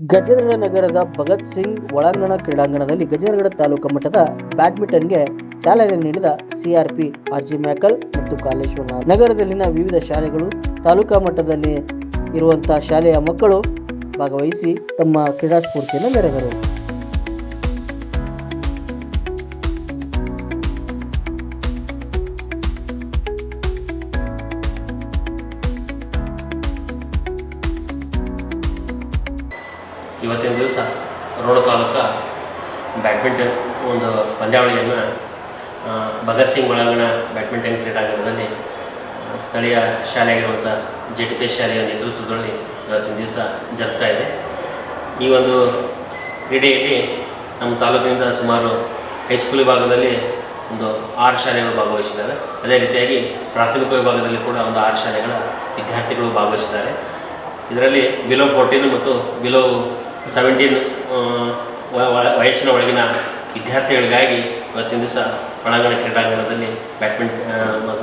ಗಜೇಂದ್ರ ನಗರದ ಭಗತ್ ಸಿಂಗ್ ಒಳಾಂಗಣ ಕ್ರೀಡಾಂಗಣದಲ್ಲಿ ಗಜೇಂದ್ರಗಡ ತಾಲೂಕು ಮಟ್ಟದ ಬ್ಯಾಡ್ಮಿಂಟನ್ಗೆ ಚಾಲನೆ ನೀಡಿದ ಸಿಆರ್ಪಿ ಆರ್ಜಿ ಮ್ಯಾಕಲ್ ಮತ್ತು ಕಾಲೇಶ್ವರ ನಗರದಲ್ಲಿನ ವಿವಿಧ ಶಾಲೆಗಳು, ತಾಲೂಕಾ ಮಟ್ಟದಲ್ಲಿ ಇರುವಂತಹ ಶಾಲೆಯ ಮಕ್ಕಳು ಭಾಗವಹಿಸಿ ತಮ್ಮ ಕ್ರೀಡಾ ಸ್ಫೂರ್ತಿಯನ್ನು ಮೆರೆದರು. ಇವತ್ತಿನ ದಿವಸ ರೋಣ ತಾಲೂಕು ಬ್ಯಾಡ್ಮಿಂಟನ್ ಒಂದು ಪಂದ್ಯಾವಳಿಯನ್ನು ಭಗತ್ ಸಿಂಗ್ ಒಳಾಂಗಣ ಬ್ಯಾಡ್ಮಿಂಟನ್ ಕ್ರೀಡಾಂಗಣದಲ್ಲಿ ಸ್ಥಳೀಯ ಶಾಲೆಯಾಗಿರುವಂಥ ಜೆ ಟಿ ಪಿ ಶಾಲೆಯ ನೇತೃತ್ವದಲ್ಲಿ ಇವತ್ತಿನ ದಿವಸ ಜರುಗ್ತಾ ಇದೆ. ಈ ಒಂದು ಕ್ರೀಡೆಯಲ್ಲಿ ನಮ್ಮ ತಾಲೂಕಿನಿಂದ ಸುಮಾರು ಹೈಸ್ಕೂಲ್ ವಿಭಾಗದಲ್ಲಿ ಒಂದು ಆರು ಶಾಲೆಗಳು ಭಾಗವಹಿಸಿದ್ದಾರೆ ಅದೇ ರೀತಿಯಾಗಿ ಪ್ರಾಥಮಿಕ ವಿಭಾಗದಲ್ಲಿ ಕೂಡ ಒಂದು ಆರು ಶಾಲೆಗಳ ವಿದ್ಯಾರ್ಥಿಗಳು ಭಾಗವಹಿಸಿದ್ದಾರೆ. ಇದರಲ್ಲಿ ಬಿಲೋ ಫೋರ್ಟೀನು ಮತ್ತು ಬಿಲೋ ಸೆವೆಂಟೀನ್ ವಯಸ್ಸಿನ ಒಳಗಿನ ವಿದ್ಯಾರ್ಥಿಗಳಿಗಾಗಿ ಇವತ್ತಿನ ದಿವಸ ಒಳಾಂಗಣ ಕ್ರೀಡಾಂಗಣದಲ್ಲಿ ಬ್ಯಾಡ್ಮಿಂಟ್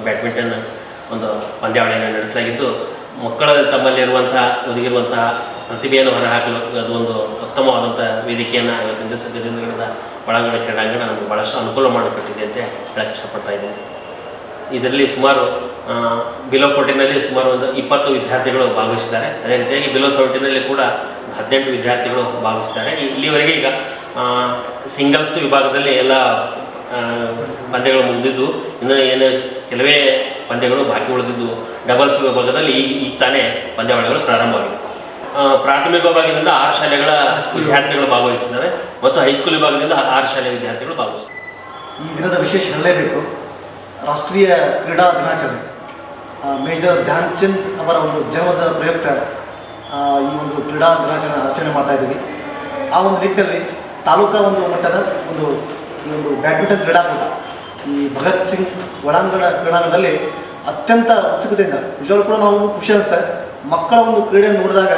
ಬ್ಯಾಡ್ಮಿಂಟನ್ ಒಂದು ಪಂದ್ಯಾವಳಿಯನ್ನು ನಡೆಸಲಾಗಿದ್ದು, ಮಕ್ಕಳ ತಮ್ಮಲ್ಲಿರುವಂತಹ ಒದಗಿರುವಂತಹ ಪ್ರತಿಭೆಯನ್ನು ಹೊರಹಾಕಲು ಅದು ಒಂದು ಉತ್ತಮವಾದಂಥ ವೇದಿಕೆಯನ್ನು ಇವತ್ತಿನ ದಿವಸ ಗಜೇಂದ್ರಗಡದ ಒಳಾಂಗಣ ಕ್ರೀಡಾಂಗಣ ನಮಗೆ ಭಾಳಷ್ಟು ಅನುಕೂಲ ಮಾಡಿಕೊಟ್ಟಿದೆ ಅಂತ ಹೇಳಕ್ಕೆ ಇಷ್ಟಪಡ್ತಾ ಇದ್ದೇನೆ. ಇದರಲ್ಲಿ ಸುಮಾರು ಬಿಲೋ ಫೋರ್ಟೀನಲ್ಲಿ ಸುಮಾರು ಒಂದು ಇಪ್ಪತ್ತು ವಿದ್ಯಾರ್ಥಿಗಳು ಭಾಗವಹಿಸಿದ್ದಾರೆ. ಅದೇ ರೀತಿಯಾಗಿ ಬಿಲೋ ಸೆವೆಂಟೀನಲ್ಲಿ ಕೂಡ ಹದಿನೆಂಟು ವಿದ್ಯಾರ್ಥಿಗಳು ಭಾಗವಹಿಸ್ತಾರೆ. ಈ- ಇಲ್ಲಿವರೆಗೆ ಈಗ ಸಿಂಗಲ್ಸ್ ವಿಭಾಗದಲ್ಲಿ ಎಲ್ಲ ಪಂದ್ಯಗಳು ಮುಗಿದಿದ್ದು, ಇನ್ನು ಏನು ಕೆಲವೇ ಪಂದ್ಯಗಳು ಬಾಕಿ ಉಳಿದಿದ್ದು ಡಬಲ್ಸ್ ವಿಭಾಗದಲ್ಲಿ ಈಗ ಈಗ ತಾನೇ ಪಂದ್ಯಾವಳಿಗಳು ಪ್ರಾರಂಭವಾಗಿದೆ ಪ್ರಾಥಮಿಕ ವಿಭಾಗದಿಂದ ಆರು ಶಾಲೆಗಳ ವಿದ್ಯಾರ್ಥಿಗಳು ಭಾಗವಹಿಸಿದ್ದಾರೆ ಮತ್ತು ಹೈಸ್ಕೂಲ್ ವಿಭಾಗದಿಂದ ಆರು ಶಾಲೆಯ ವಿದ್ಯಾರ್ಥಿಗಳು ಭಾಗವಹಿಸಿದ್ದಾರೆ. ಈ ದಿನದ ವಿಶೇಷ ಹೇಳಲೇಬೇಕು. ರಾಷ್ಟ್ರೀಯ ಕ್ರೀಡಾ ದಿನಾಚರಣೆ. ಮೇಜರ್ ಧ್ಯಾನ್ ಚಂದ್ ಅವರ ಒಂದು ಜನ್ಮದ ಪ್ರಯುಕ್ತ ಈ ಒಂದು ಕ್ರೀಡಾ ದಿನಾಚರಣೆ ಆಚರಣೆ ಮಾಡ್ತಾ ಇದ್ದೀವಿ. ಆ ಒಂದು ನಿಟ್ಟಿನಲ್ಲಿ ತಾಲೂಕಾ ಒಂದು ಮಟ್ಟದ ಒಂದು, ಈ ಒಂದು ಬ್ಯಾಡ್ಮಿಂಟನ್ ಕ್ರೀಡಾಕೂಟ, ಈ ಭಗತ್ ಸಿಂಗ್ ಒಳಾಂಗಣ ಕ್ರೀಡಾಂಗಣದಲ್ಲಿ ಅತ್ಯಂತ ಉತ್ಸುಕತೆಯಿಂದ ನಿಜವಾಗ್ಲೂ ಕೂಡ ನಾವು ಖುಷಿ ಅನಿಸ್ತಾ ಮಕ್ಕಳ ಒಂದು ಕ್ರೀಡೆಯನ್ನು ನೋಡಿದಾಗ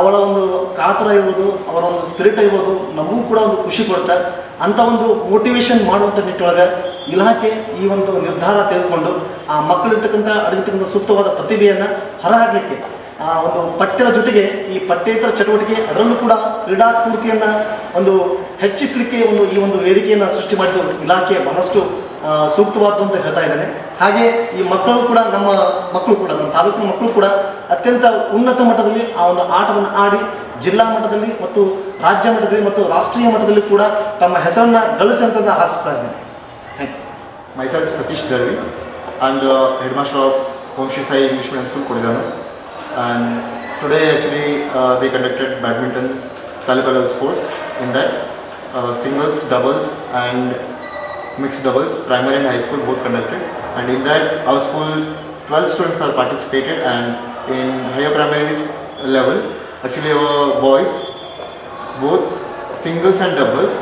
ಅವಳ ಒಂದು ಕಾತರ ಇರ್ಬೋದು, ಅವರ ಒಂದು ಸ್ಪಿರಿಟ್ ಇರ್ಬೋದು, ನಮಗೂ ಕೂಡ ಒಂದು ಖುಷಿ ಕೊಡುತ್ತೆ. ಅಂಥ ಒಂದು ಮೋಟಿವೇಶನ್ ಮಾಡುವಂಥ ನಿಟ್ಟೊಳಗೆ ಇಲಾಖೆ ಈ ಒಂದು ನಿರ್ಧಾರ ತೆಗೆದುಕೊಂಡು, ಆ ಮಕ್ಕಳಿರ್ತಕ್ಕಂಥ, ಅಡಗಿರ್ತಕ್ಕಂಥ ಸೂಕ್ತವಾದ ಪ್ರತಿಭೆಯನ್ನು ಹೊರಹಾಕಲಿಕ್ಕೆ ಆ ಒಂದು ಪಠ್ಯದ ಜೊತೆಗೆ ಈ ಪಠ್ಯೇತರ ಚಟುವಟಿಕೆ ಅದರಲ್ಲೂ ಕೂಡ ಕ್ರೀಡಾ ಸ್ಫೂರ್ತಿಯನ್ನು ಒಂದು ಹೆಚ್ಚಿಸಲಿಕ್ಕೆ ಒಂದು ಈ ಒಂದು ವೇದಿಕೆಯನ್ನು ಸೃಷ್ಟಿ ಮಾಡಿದ ಇಲಾಖೆ ಬಹಳಷ್ಟು ಸೂಕ್ತವಾದ್ದು ಅಂತ ಹೇಳ್ತಾ ಇದ್ದಾರೆ ಹಾಗೆ ಈ ಮಕ್ಕಳು ಕೂಡ ನಮ್ಮ ಮಕ್ಕಳು ಕೂಡ ನಮ್ಮ ತಾಲೂಕಿನ ಮಕ್ಕಳು ಕೂಡ ಅತ್ಯಂತ ಉನ್ನತ ಮಟ್ಟದಲ್ಲಿ ಆ ಒಂದು ಆಟವನ್ನು ಆಡಿ ಜಿಲ್ಲಾ ಮಟ್ಟದಲ್ಲಿ ಮತ್ತು ರಾಜ್ಯ ಮಟ್ಟದಲ್ಲಿ ಮತ್ತು ರಾಷ್ಟ್ರೀಯ ಮಟ್ಟದಲ್ಲಿ ಕೂಡ ತಮ್ಮ ಹೆಸರನ್ನು ಗಳಿಸಿ ಅಂತ ಆಶಿಸ್ತಾ ಇದ್ದೇನೆ thank you Mysuru Satish Darvi. And head master of Home Shri Sai English medium School, Kodidanu. And today actually uh, they conducted badminton taluka level sports. In that, uh, singles, doubles, and mixed doubles, primary and high school both conducted. And in that, our school 12 students are participated, and in higher primary level, actually our boys, both singles and doubles,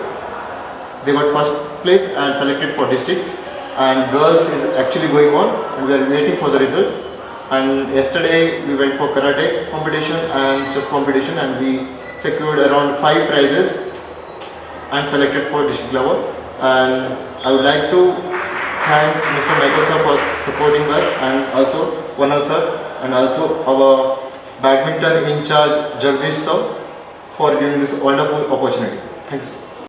they got first place and selected for districts and girls is actually going on and we are waiting for the results and yesterday we went for karate competition and chess competition and we secured around five prizes and selected for district level and i would like to thank mr michael sir for supporting us and also Vanal sir and also our badminton in charge jagdish sir for giving this wonderful opportunity thank you sir.